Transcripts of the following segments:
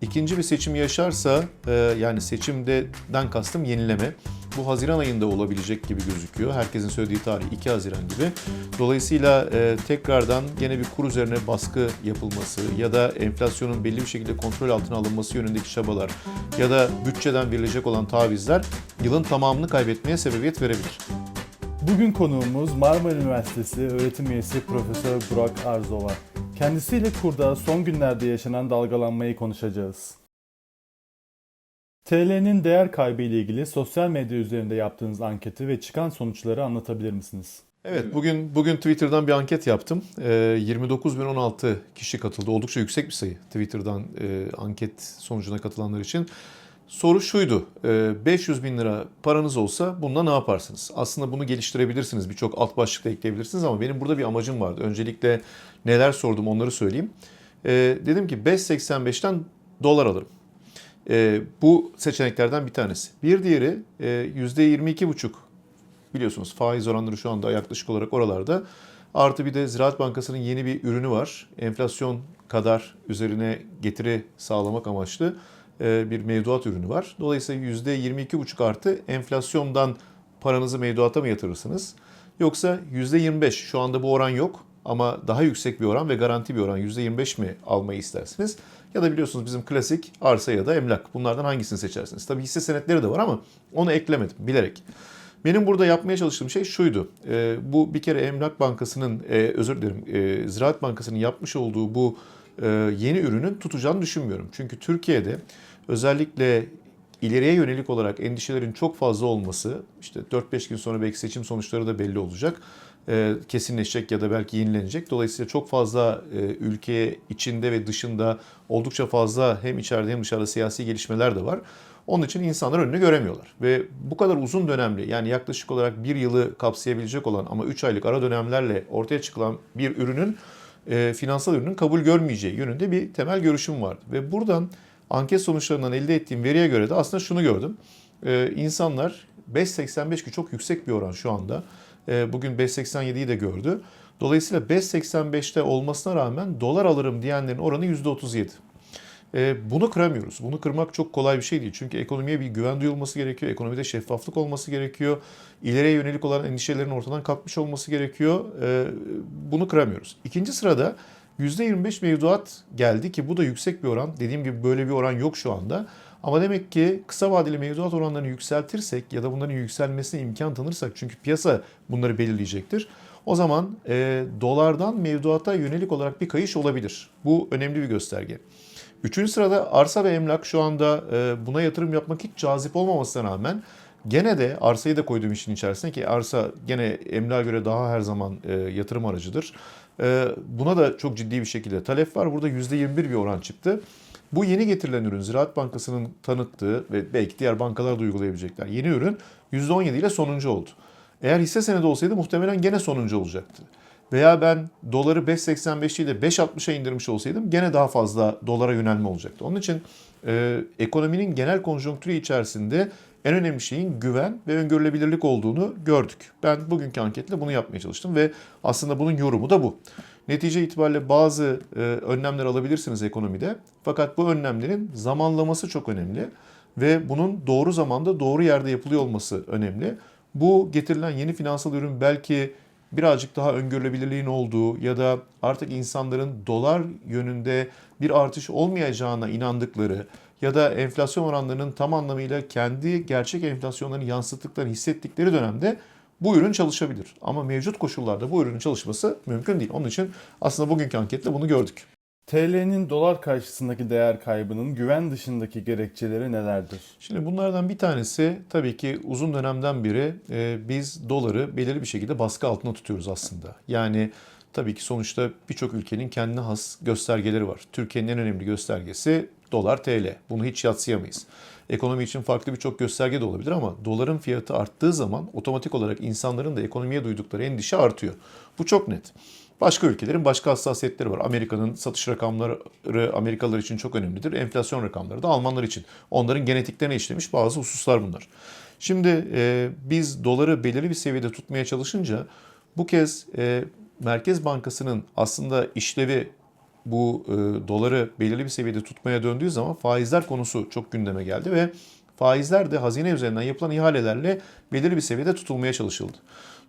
İkinci bir seçim yaşarsa e, yani seçimden kastım yenileme. Bu Haziran ayında olabilecek gibi gözüküyor. Herkesin söylediği tarih 2 Haziran gibi. Dolayısıyla e, tekrardan gene bir kur üzerine baskı yapılması ya da enflasyonun belli bir şekilde kontrol altına alınması yönündeki çabalar ya da bütçeden verilecek olan tavizler yılın tamamını kaybetmeye sebebiyet verebilir. Bugün konuğumuz Marmara Üniversitesi öğretim üyesi Profesör Burak Arzova. Kendisiyle kurda son günlerde yaşanan dalgalanmayı konuşacağız. TL'nin değer kaybı ile ilgili sosyal medya üzerinde yaptığınız anketi ve çıkan sonuçları anlatabilir misiniz? Evet bugün bugün Twitter'dan bir anket yaptım. Ee, 29.016 kişi katıldı. Oldukça yüksek bir sayı Twitter'dan e, anket sonucuna katılanlar için. Soru şuydu. e, 500 bin lira paranız olsa bununla ne yaparsınız? Aslında bunu geliştirebilirsiniz. Birçok alt başlık da ekleyebilirsiniz ama benim burada bir amacım vardı. Öncelikle neler sordum onları söyleyeyim. E, dedim ki 5.85'ten dolar alırım. E, bu seçeneklerden bir tanesi. Bir diğeri e, %22,5 biliyorsunuz faiz oranları şu anda yaklaşık olarak oralarda. Artı bir de Ziraat Bankası'nın yeni bir ürünü var. Enflasyon kadar üzerine getiri sağlamak amaçlı e, bir mevduat ürünü var. Dolayısıyla %22,5 artı enflasyondan paranızı mevduata mı yatırırsınız? Yoksa %25 şu anda bu oran yok ama daha yüksek bir oran ve garanti bir oran %25 mi almayı istersiniz? Ya da biliyorsunuz bizim klasik arsa ya da emlak. Bunlardan hangisini seçersiniz? Tabii hisse senetleri de var ama onu eklemedim bilerek. Benim burada yapmaya çalıştığım şey şuydu. Ee, bu bir kere Emlak Bankası'nın, e, özür dilerim, e, Ziraat Bankası'nın yapmış olduğu bu e, yeni ürünün tutacağını düşünmüyorum. Çünkü Türkiye'de özellikle ileriye yönelik olarak endişelerin çok fazla olması, işte 4-5 gün sonra belki seçim sonuçları da belli olacak, e, kesinleşecek ya da belki yenilenecek. Dolayısıyla çok fazla e, ülke içinde ve dışında oldukça fazla hem içeride hem dışarıda siyasi gelişmeler de var. Onun için insanlar önünü göremiyorlar. Ve bu kadar uzun dönemli yani yaklaşık olarak bir yılı kapsayabilecek olan ama 3 aylık ara dönemlerle ortaya çıkılan bir ürünün e, finansal ürünün kabul görmeyeceği yönünde bir temel görüşüm vardı. Ve buradan anket sonuçlarından elde ettiğim veriye göre de aslında şunu gördüm. E, insanlar 5.85 ki çok yüksek bir oran şu anda. E, bugün 5.87'yi de gördü. Dolayısıyla 5.85'te olmasına rağmen dolar alırım diyenlerin oranı %37. E, bunu kıramıyoruz. Bunu kırmak çok kolay bir şey değil. Çünkü ekonomiye bir güven duyulması gerekiyor. Ekonomide şeffaflık olması gerekiyor. İleriye yönelik olan endişelerin ortadan kalkmış olması gerekiyor. E, bunu kıramıyoruz. İkinci sırada %25 mevduat geldi ki bu da yüksek bir oran. Dediğim gibi böyle bir oran yok şu anda. Ama demek ki kısa vadeli mevduat oranlarını yükseltirsek ya da bunların yükselmesine imkan tanırsak çünkü piyasa bunları belirleyecektir. O zaman e, dolardan mevduata yönelik olarak bir kayış olabilir. Bu önemli bir gösterge. Üçüncü sırada arsa ve emlak şu anda e, buna yatırım yapmak hiç cazip olmamasına rağmen gene de arsayı da koyduğum işin içerisine ki arsa gene emlağa göre daha her zaman e, yatırım aracıdır. E, buna da çok ciddi bir şekilde talep var. Burada %21 bir oran çıktı. Bu yeni getirilen ürün Ziraat Bankası'nın tanıttığı ve belki diğer bankalar da uygulayabilecekler yeni ürün %17 ile sonuncu oldu. Eğer hisse senedi olsaydı muhtemelen gene sonuncu olacaktı. Veya ben doları 5.85 ile 5.60'a indirmiş olsaydım gene daha fazla dolara yönelme olacaktı. Onun için e, ekonominin genel konjonktürü içerisinde en önemli şeyin güven ve öngörülebilirlik olduğunu gördük. Ben bugünkü anketle bunu yapmaya çalıştım ve aslında bunun yorumu da bu. Netice itibariyle bazı e, önlemler alabilirsiniz ekonomide. Fakat bu önlemlerin zamanlaması çok önemli ve bunun doğru zamanda doğru yerde yapılıyor olması önemli. Bu getirilen yeni finansal ürün belki birazcık daha öngörülebilirliğin olduğu ya da artık insanların dolar yönünde bir artış olmayacağına inandıkları ya da enflasyon oranlarının tam anlamıyla kendi gerçek enflasyonlarını yansıttıklarını hissettikleri dönemde bu ürün çalışabilir. Ama mevcut koşullarda bu ürünün çalışması mümkün değil. Onun için aslında bugünkü anketle bunu gördük. TL'nin dolar karşısındaki değer kaybının güven dışındaki gerekçeleri nelerdir? Şimdi bunlardan bir tanesi tabii ki uzun dönemden beri e, biz doları belirli bir şekilde baskı altında tutuyoruz aslında. Yani tabii ki sonuçta birçok ülkenin kendine has göstergeleri var. Türkiye'nin en önemli göstergesi dolar TL. Bunu hiç yatsıyamayız. Ekonomi için farklı birçok gösterge de olabilir ama doların fiyatı arttığı zaman otomatik olarak insanların da ekonomiye duydukları endişe artıyor. Bu çok net. Başka ülkelerin başka hassasiyetleri var. Amerika'nın satış rakamları Amerikalılar için çok önemlidir. Enflasyon rakamları da Almanlar için. Onların genetiklerine işlemiş bazı hususlar bunlar. Şimdi e, biz doları belirli bir seviyede tutmaya çalışınca bu kez e, Merkez Bankası'nın aslında işlevi bu e, doları belirli bir seviyede tutmaya döndüğü zaman faizler konusu çok gündeme geldi ve faizler de hazine üzerinden yapılan ihalelerle belirli bir seviyede tutulmaya çalışıldı.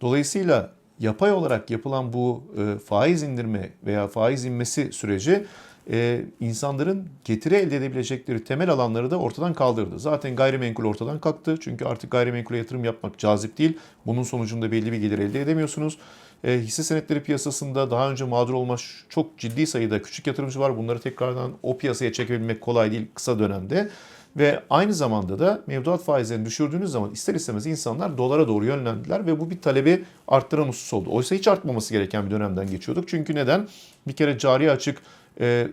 Dolayısıyla yapay olarak yapılan bu e, faiz indirme veya faiz inmesi süreci e, insanların getiri elde edebilecekleri temel alanları da ortadan kaldırdı. Zaten gayrimenkul ortadan kalktı. Çünkü artık gayrimenkule yatırım yapmak cazip değil. Bunun sonucunda belli bir gelir elde edemiyorsunuz. E, hisse senetleri piyasasında daha önce mağdur olmuş çok ciddi sayıda küçük yatırımcı var. Bunları tekrardan o piyasaya çekebilmek kolay değil kısa dönemde. Ve aynı zamanda da mevduat faizlerini düşürdüğünüz zaman ister istemez insanlar dolara doğru yönlendiler ve bu bir talebi arttıran husus oldu. Oysa hiç artmaması gereken bir dönemden geçiyorduk. Çünkü neden? Bir kere cari açık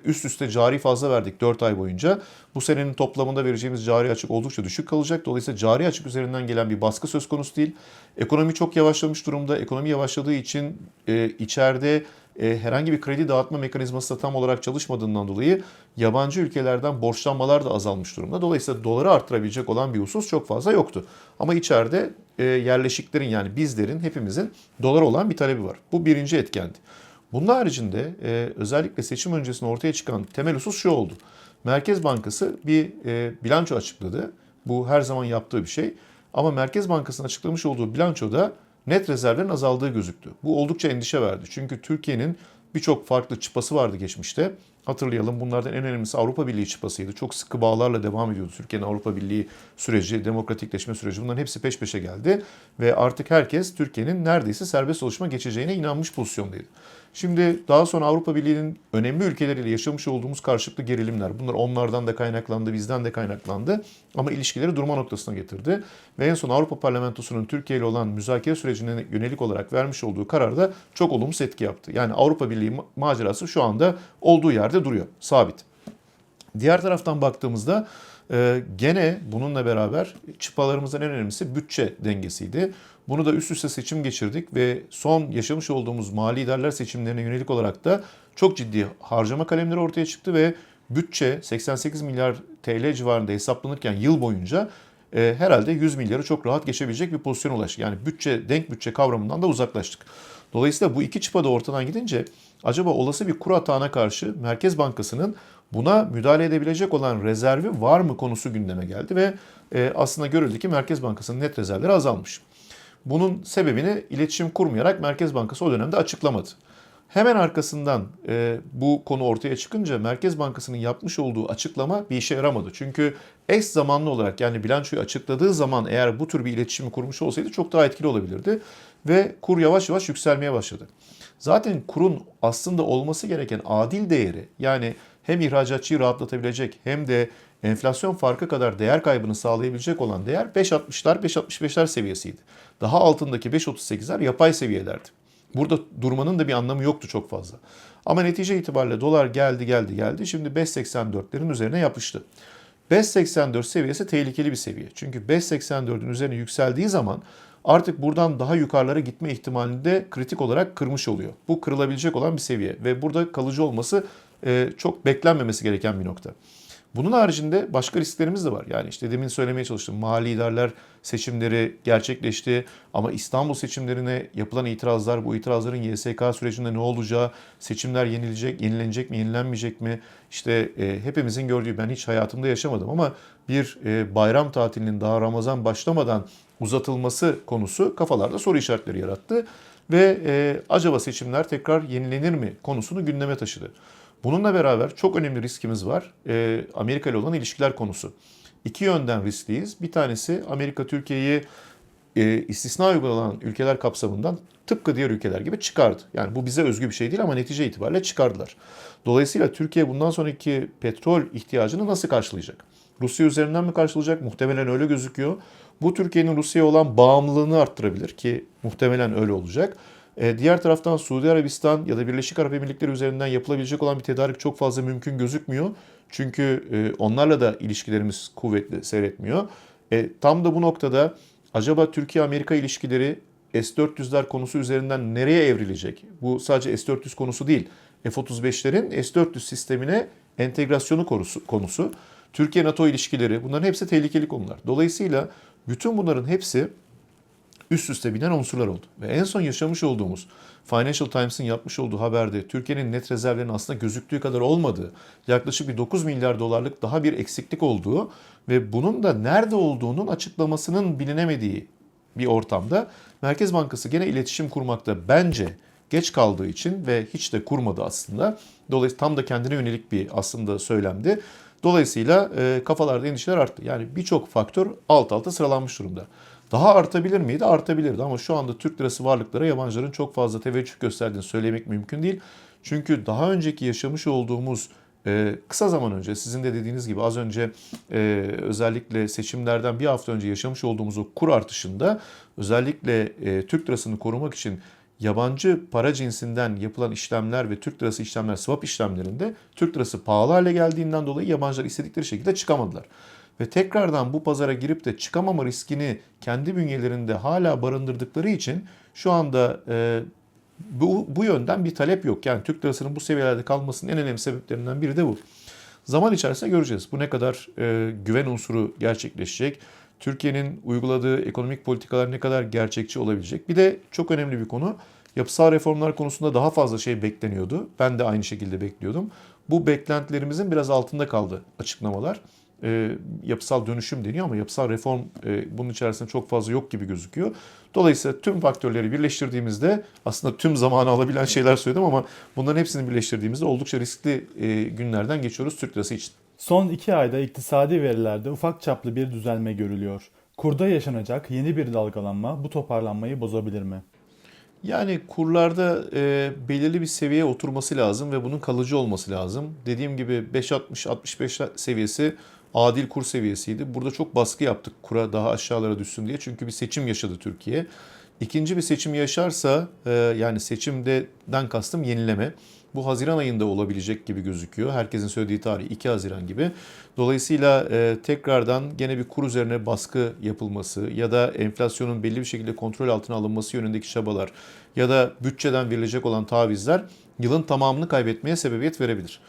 üst üste cari fazla verdik 4 ay boyunca. Bu senenin toplamında vereceğimiz cari açık oldukça düşük kalacak. Dolayısıyla cari açık üzerinden gelen bir baskı söz konusu değil. Ekonomi çok yavaşlamış durumda. Ekonomi yavaşladığı için e, içeride e, herhangi bir kredi dağıtma mekanizması da tam olarak çalışmadığından dolayı yabancı ülkelerden borçlanmalar da azalmış durumda. Dolayısıyla doları arttırabilecek olan bir husus çok fazla yoktu. Ama içeride e, yerleşiklerin yani bizlerin hepimizin dolar olan bir talebi var. Bu birinci etkendi. Bunun haricinde e, özellikle seçim öncesinde ortaya çıkan temel husus şu oldu. Merkez Bankası bir e, bilanço açıkladı. Bu her zaman yaptığı bir şey. Ama Merkez Bankası'nın açıklamış olduğu bilançoda net rezervlerin azaldığı gözüktü. Bu oldukça endişe verdi. Çünkü Türkiye'nin birçok farklı çıpası vardı geçmişte. Hatırlayalım bunlardan en önemlisi Avrupa Birliği çıpasıydı. Çok sıkı bağlarla devam ediyordu Türkiye'nin Avrupa Birliği süreci, demokratikleşme süreci. Bunların hepsi peş peşe geldi. Ve artık herkes Türkiye'nin neredeyse serbest oluşuma geçeceğine inanmış pozisyondaydı. Şimdi daha sonra Avrupa Birliği'nin önemli ülkeleriyle yaşamış olduğumuz karşılıklı gerilimler. Bunlar onlardan da kaynaklandı, bizden de kaynaklandı. Ama ilişkileri durma noktasına getirdi. Ve en son Avrupa Parlamentosu'nun Türkiye ile olan müzakere sürecine yönelik olarak vermiş olduğu kararda çok olumsuz etki yaptı. Yani Avrupa Birliği macerası şu anda olduğu yerde duruyor, sabit. Diğer taraftan baktığımızda e, gene bununla beraber çıpalarımızdan en önemlisi bütçe dengesiydi. Bunu da üst üste seçim geçirdik ve son yaşamış olduğumuz mali idareler seçimlerine yönelik olarak da çok ciddi harcama kalemleri ortaya çıktı ve bütçe 88 milyar TL civarında hesaplanırken yıl boyunca e, herhalde 100 milyarı çok rahat geçebilecek bir pozisyona ulaştık. Yani bütçe, denk bütçe kavramından da uzaklaştık. Dolayısıyla bu iki çıpa da ortadan gidince acaba olası bir kur atağına karşı Merkez Bankası'nın buna müdahale edebilecek olan rezervi var mı konusu gündeme geldi ve e, aslında görüldü ki Merkez Bankası'nın net rezervleri azalmış. Bunun sebebini iletişim kurmayarak Merkez Bankası o dönemde açıklamadı. Hemen arkasından e, bu konu ortaya çıkınca Merkez Bankası'nın yapmış olduğu açıklama bir işe yaramadı. Çünkü eş zamanlı olarak yani bilançoyu açıkladığı zaman eğer bu tür bir iletişimi kurmuş olsaydı çok daha etkili olabilirdi. Ve kur yavaş yavaş yükselmeye başladı. Zaten kurun aslında olması gereken adil değeri yani hem ihracatçıyı rahatlatabilecek hem de enflasyon farkı kadar değer kaybını sağlayabilecek olan değer 5.60'lar 5.65'ler seviyesiydi. Daha altındaki 5.38'ler yapay seviyelerdi. Burada durmanın da bir anlamı yoktu çok fazla. Ama netice itibariyle dolar geldi geldi geldi. Şimdi 5.84'lerin üzerine yapıştı. 5.84 seviyesi tehlikeli bir seviye. Çünkü 5.84'ün üzerine yükseldiği zaman artık buradan daha yukarılara gitme ihtimalini de kritik olarak kırmış oluyor. Bu kırılabilecek olan bir seviye ve burada kalıcı olması çok beklenmemesi gereken bir nokta. Bunun haricinde başka risklerimiz de var. Yani işte demin söylemeye çalıştım. Mali idareler seçimleri gerçekleşti ama İstanbul seçimlerine yapılan itirazlar, bu itirazların YSK sürecinde ne olacağı, seçimler yenilecek, yenilenecek mi, yenilenmeyecek mi? İşte e, hepimizin gördüğü, ben hiç hayatımda yaşamadım ama bir e, bayram tatilinin daha Ramazan başlamadan uzatılması konusu kafalarda soru işaretleri yarattı. Ve e, acaba seçimler tekrar yenilenir mi konusunu gündeme taşıdı. Bununla beraber çok önemli riskimiz var. E, Amerika ile olan ilişkiler konusu. İki yönden riskliyiz. Bir tanesi Amerika Türkiye'yi e, istisna uygulanan ülkeler kapsamından tıpkı diğer ülkeler gibi çıkardı. Yani bu bize özgü bir şey değil ama netice itibariyle çıkardılar. Dolayısıyla Türkiye bundan sonraki petrol ihtiyacını nasıl karşılayacak? Rusya üzerinden mi karşılayacak? Muhtemelen öyle gözüküyor. Bu Türkiye'nin Rusya'ya olan bağımlılığını arttırabilir ki muhtemelen öyle olacak. E, diğer taraftan Suudi Arabistan ya da Birleşik Arap Emirlikleri üzerinden yapılabilecek olan bir tedarik çok fazla mümkün gözükmüyor. Çünkü e, onlarla da ilişkilerimiz kuvvetli seyretmiyor. E, tam da bu noktada acaba Türkiye-Amerika ilişkileri S-400'ler konusu üzerinden nereye evrilecek? Bu sadece S-400 konusu değil. F-35'lerin S-400 sistemine entegrasyonu konusu. konusu. Türkiye-NATO ilişkileri bunların hepsi tehlikeli konular. Dolayısıyla bütün bunların hepsi üst üste binen unsurlar oldu. Ve en son yaşamış olduğumuz Financial Times'ın yapmış olduğu haberde Türkiye'nin net rezervlerinin aslında gözüktüğü kadar olmadığı, yaklaşık bir 9 milyar dolarlık daha bir eksiklik olduğu ve bunun da nerede olduğunun açıklamasının bilinemediği bir ortamda Merkez Bankası gene iletişim kurmakta bence geç kaldığı için ve hiç de kurmadı aslında. Dolayısıyla tam da kendine yönelik bir aslında söylemdi. Dolayısıyla e, kafalarda endişeler arttı. Yani birçok faktör alt alta sıralanmış durumda. Daha artabilir miydi? Artabilirdi ama şu anda Türk lirası varlıklara yabancıların çok fazla teveccüh gösterdiğini söylemek mümkün değil. Çünkü daha önceki yaşamış olduğumuz e, kısa zaman önce sizin de dediğiniz gibi az önce e, özellikle seçimlerden bir hafta önce yaşamış olduğumuz o kur artışında özellikle e, Türk lirasını korumak için yabancı para cinsinden yapılan işlemler ve Türk lirası işlemler swap işlemlerinde Türk lirası pahalı hale geldiğinden dolayı yabancılar istedikleri şekilde çıkamadılar. Ve tekrardan bu pazara girip de çıkamama riskini kendi bünyelerinde hala barındırdıkları için şu anda e, bu, bu yönden bir talep yok. Yani Türk lirasının bu seviyelerde kalmasının en önemli sebeplerinden biri de bu. Zaman içerisinde göreceğiz. Bu ne kadar e, güven unsuru gerçekleşecek. Türkiye'nin uyguladığı ekonomik politikalar ne kadar gerçekçi olabilecek. Bir de çok önemli bir konu. Yapısal reformlar konusunda daha fazla şey bekleniyordu. Ben de aynı şekilde bekliyordum. Bu beklentilerimizin biraz altında kaldı açıklamalar. E, yapısal dönüşüm deniyor ama yapısal reform e, bunun içerisinde çok fazla yok gibi gözüküyor. Dolayısıyla tüm faktörleri birleştirdiğimizde aslında tüm zamanı alabilen şeyler söyledim ama bunların hepsini birleştirdiğimizde oldukça riskli e, günlerden geçiyoruz Türk lirası için. Son iki ayda iktisadi verilerde ufak çaplı bir düzelme görülüyor. Kurda yaşanacak yeni bir dalgalanma bu toparlanmayı bozabilir mi? Yani kurlarda e, belirli bir seviyeye oturması lazım ve bunun kalıcı olması lazım. Dediğim gibi 5.60-65 seviyesi adil kur seviyesiydi. Burada çok baskı yaptık kura daha aşağılara düşsün diye. Çünkü bir seçim yaşadı Türkiye. İkinci bir seçim yaşarsa e, yani seçimden kastım yenileme. Bu Haziran ayında olabilecek gibi gözüküyor. Herkesin söylediği tarih 2 Haziran gibi. Dolayısıyla e, tekrardan gene bir kur üzerine baskı yapılması ya da enflasyonun belli bir şekilde kontrol altına alınması yönündeki çabalar ya da bütçeden verilecek olan tavizler yılın tamamını kaybetmeye sebebiyet verebilir.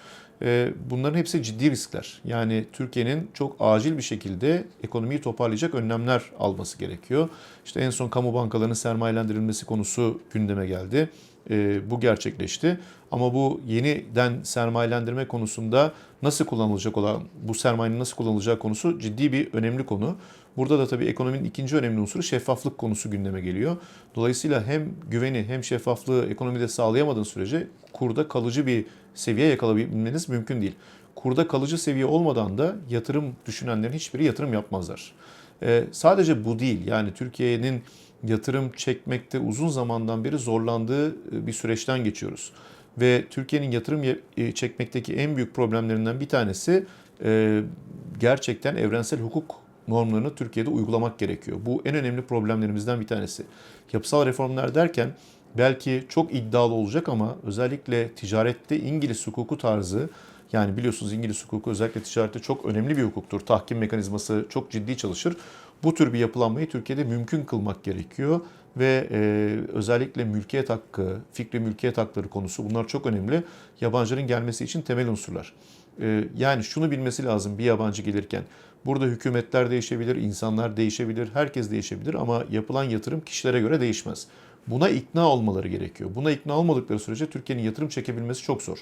E, bunların hepsi ciddi riskler. Yani Türkiye'nin çok acil bir şekilde ekonomiyi toparlayacak önlemler alması gerekiyor. İşte en son kamu bankalarının sermayelendirilmesi konusu gündeme geldi. E, bu gerçekleşti. Ama bu yeniden sermayelendirme konusunda nasıl kullanılacak olan, bu sermayenin nasıl kullanılacağı konusu ciddi bir önemli konu. Burada da tabii ekonominin ikinci önemli unsuru şeffaflık konusu gündeme geliyor. Dolayısıyla hem güveni hem şeffaflığı ekonomide sağlayamadığın sürece kurda kalıcı bir seviye yakalayabilmeniz mümkün değil. Kurda kalıcı seviye olmadan da yatırım düşünenlerin hiçbiri yatırım yapmazlar. Ee, sadece bu değil yani Türkiye'nin yatırım çekmekte uzun zamandan beri zorlandığı e, bir süreçten geçiyoruz. Ve Türkiye'nin yatırım e, çekmekteki en büyük problemlerinden bir tanesi e, gerçekten evrensel hukuk normlarını Türkiye'de uygulamak gerekiyor. Bu en önemli problemlerimizden bir tanesi. Yapısal reformlar derken belki çok iddialı olacak ama özellikle ticarette İngiliz hukuku tarzı yani biliyorsunuz İngiliz hukuku özellikle ticarette çok önemli bir hukuktur. Tahkim mekanizması çok ciddi çalışır. Bu tür bir yapılanmayı Türkiye'de mümkün kılmak gerekiyor ve e, özellikle mülkiyet hakkı, fikri mülkiyet hakları konusu bunlar çok önemli. Yabancıların gelmesi için temel unsurlar. E, yani şunu bilmesi lazım bir yabancı gelirken. Burada hükümetler değişebilir, insanlar değişebilir, herkes değişebilir ama yapılan yatırım kişilere göre değişmez. Buna ikna olmaları gerekiyor. Buna ikna olmadıkları sürece Türkiye'nin yatırım çekebilmesi çok zor.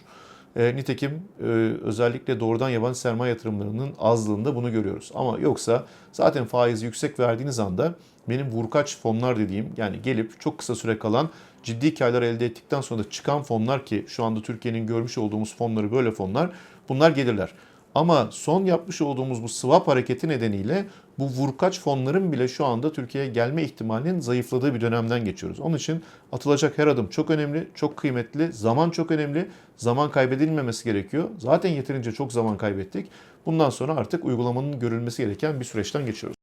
E, nitekim e, özellikle doğrudan yabancı sermaye yatırımlarının azlığında bunu görüyoruz. Ama yoksa zaten faizi yüksek verdiğiniz anda benim vurkaç fonlar dediğim yani gelip çok kısa süre kalan ciddi karlar elde ettikten sonra da çıkan fonlar ki şu anda Türkiye'nin görmüş olduğumuz fonları böyle fonlar bunlar gelirler. Ama son yapmış olduğumuz bu swap hareketi nedeniyle bu vurkaç fonların bile şu anda Türkiye'ye gelme ihtimalinin zayıfladığı bir dönemden geçiyoruz. Onun için atılacak her adım çok önemli, çok kıymetli, zaman çok önemli. Zaman kaybedilmemesi gerekiyor. Zaten yeterince çok zaman kaybettik. Bundan sonra artık uygulamanın görülmesi gereken bir süreçten geçiyoruz.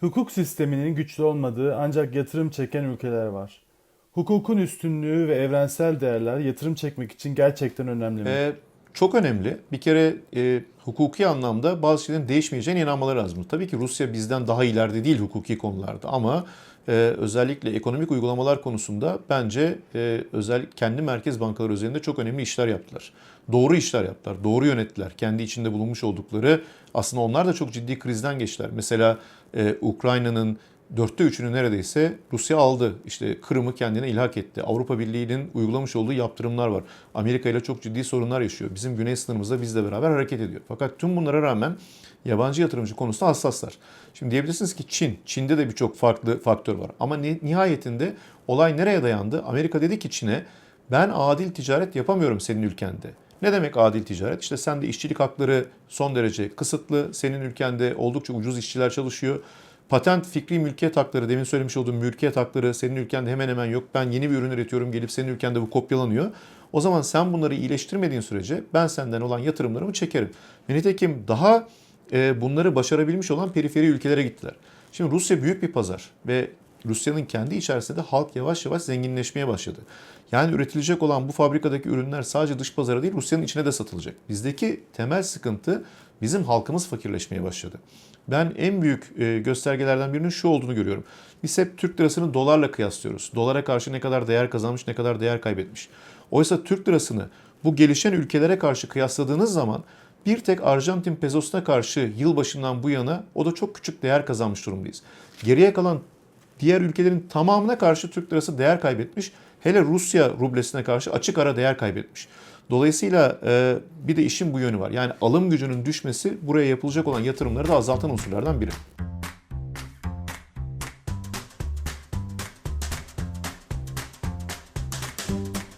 Hukuk sisteminin güçlü olmadığı ancak yatırım çeken ülkeler var. Hukukun üstünlüğü ve evrensel değerler yatırım çekmek için gerçekten önemli mi? Ee, çok önemli. Bir kere e, hukuki anlamda bazı şeylerin değişmeyeceğine inanmaları lazım. Tabii ki Rusya bizden daha ileride değil hukuki konularda ama e, özellikle ekonomik uygulamalar konusunda bence e, özellikle kendi merkez bankaları üzerinde çok önemli işler yaptılar. Doğru işler yaptılar, doğru yönettiler. Kendi içinde bulunmuş oldukları aslında onlar da çok ciddi krizden geçtiler. Mesela e, Ukrayna'nın dörtte üçünü neredeyse Rusya aldı. İşte Kırım'ı kendine ilhak etti. Avrupa Birliği'nin uygulamış olduğu yaptırımlar var. Amerika ile çok ciddi sorunlar yaşıyor. Bizim güney sınırımızda bizle beraber hareket ediyor. Fakat tüm bunlara rağmen yabancı yatırımcı konusunda hassaslar. Şimdi diyebilirsiniz ki Çin, Çin'de de birçok farklı faktör var. Ama ni- nihayetinde olay nereye dayandı? Amerika dedi ki Çin'e ben adil ticaret yapamıyorum senin ülkende. Ne demek adil ticaret? İşte sende işçilik hakları son derece kısıtlı. Senin ülkende oldukça ucuz işçiler çalışıyor. Patent fikri mülkiyet hakları, demin söylemiş olduğum mülkiyet hakları senin ülkende hemen hemen yok. Ben yeni bir ürün üretiyorum, gelip senin ülkende bu kopyalanıyor. O zaman sen bunları iyileştirmediğin sürece ben senden olan yatırımlarımı çekerim. Nitekim daha e, bunları başarabilmiş olan periferi ülkelere gittiler. Şimdi Rusya büyük bir pazar ve Rusya'nın kendi içerisinde de halk yavaş yavaş zenginleşmeye başladı. Yani üretilecek olan bu fabrikadaki ürünler sadece dış pazara değil Rusya'nın içine de satılacak. Bizdeki temel sıkıntı bizim halkımız fakirleşmeye başladı. Ben en büyük e, göstergelerden birinin şu olduğunu görüyorum. Biz hep Türk lirasını dolarla kıyaslıyoruz. Dolara karşı ne kadar değer kazanmış, ne kadar değer kaybetmiş. Oysa Türk lirasını bu gelişen ülkelere karşı kıyasladığınız zaman bir tek Arjantin pesosuna karşı yılbaşından bu yana o da çok küçük değer kazanmış durumdayız. Geriye kalan diğer ülkelerin tamamına karşı Türk lirası değer kaybetmiş. Hele Rusya rublesine karşı açık ara değer kaybetmiş. Dolayısıyla e, bir de işin bu yönü var. Yani alım gücünün düşmesi buraya yapılacak olan yatırımları da azaltan unsurlardan biri.